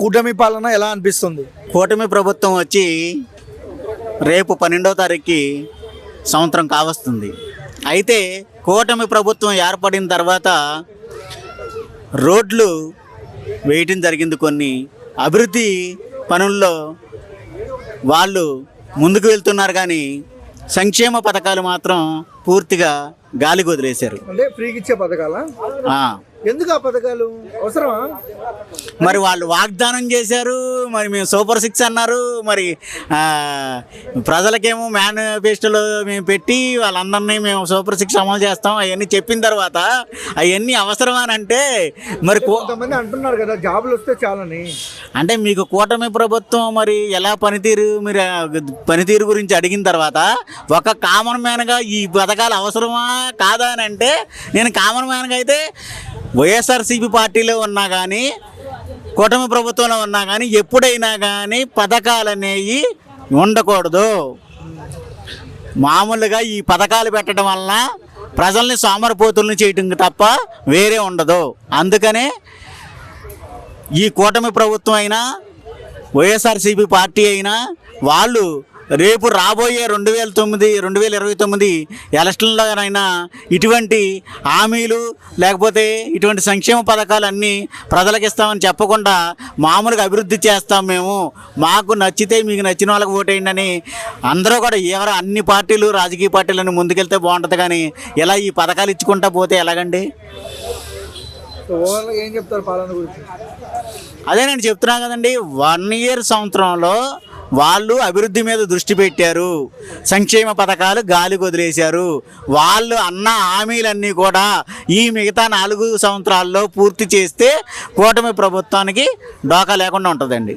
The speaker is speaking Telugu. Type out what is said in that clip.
కూటమి పాలన ఎలా అనిపిస్తుంది? కూటమి ప్రభుత్వం వచ్చి రేపు పన్నెండవ తారీఖుకి సంవత్సరం కావస్తుంది. అయితే కూటమి ప్రభుత్వం ఏర్పడిన తర్వాత రోడ్లు వేయటం జరిగింది కొన్ని. అభివృద్ధి పనుల్లో వాళ్ళు ముందుకు వెళ్తున్నారు కానీ సంక్షేమ పథకాలు మాత్రం పూర్తిగా గాలికి వదిలేశారు. అంటే ఫ్రీకి ఇచ్చే పథకాలా. ఎందుకు ఆ పథకాలు? అవసరమా? మరి వాళ్ళు వాగ్దానం చేశారు మరి మేము సూపర్ సిక్స్ అన్నారు మరి ఆ, ప్రజలకేమో మేనిఫెస్టోలో మేము పెట్టి వాళ్ళందరినీ మేము సూపర్ సిక్స్ అమలు చేస్తాం అవన్నీ చెప్పిన తర్వాత అవన్నీ అవసరమా అని అంటే మరి కొంతమంది అంటున్నారు కదా జాబులు వస్తే చాలని. అంటే మీకు కూటమి ప్రభుత్వం మరి ఎలా పనితీరు మీరు పనితీరు గురించి అడిగిన తర్వాత ఒక కామన్ మ్యాన్గా ఈ పథకాలు అవసరమా కాదా అని అంటే నేను కామన్ మ్యాన్గా అయితే వైఎస్ఆర్సీపీ పార్టీలో ఉన్నా కానీ కూటమి ప్రభుత్వంలో ఉన్నా కానీ ఎప్పుడైనా కానీ పథకాలు అనేవి ఉండకూడదు. మామూలుగా ఈ పథకాలు పెట్టడం వలన ప్రజల్ని సోమరపోతులను చేయటం తప్ప వేరే ఉండదు. అందుకనే ఈ కూటమి ప్రభుత్వం అయినా వైఎస్ఆర్సీపీ పార్టీ అయినా వాళ్ళు రేపు రాబోయే రెండు వేల తొమ్మిది రెండు వేల ఇరవై తొమ్మిది ఎలక్షన్లోనైనా ఇటువంటి హామీలు లేకపోతే ఇటువంటి సంక్షేమ పథకాలు అన్నీ ప్రజలకు ఇస్తామని చెప్పకుండా మామూలుగా అభివృద్ధి చేస్తాం మేము. మాకు నచ్చితే మీకు నచ్చిన వాళ్ళకి ఓటేయండి అని అందరూ కూడా ఎవరు అన్ని పార్టీలు రాజకీయ పార్టీలను ముందుకెళ్తే బాగుంటుంది కానీ ఇలా ఈ పథకాలు ఇచ్చుకుంటా పోతే ఎలాగండి? ఏం చెప్తారు పాలన గురించి? అదే నేను చెప్తున్నా కదండి వన్ ఇయర్ సంవత్సరంలో వాళ్ళు అభివృద్ధి మీద దృష్టి పెట్టారు. సంక్షేమ పథకాలు గాలి వదిలేశారు. వాళ్ళు అన్న హామీలన్నీ కూడా ఈ మిగతా నాలుగు సంవత్సరాల్లో పూర్తి చేస్తే కూటమి ప్రభుత్వానికి డోకా లేకుండా ఉంటుందండి.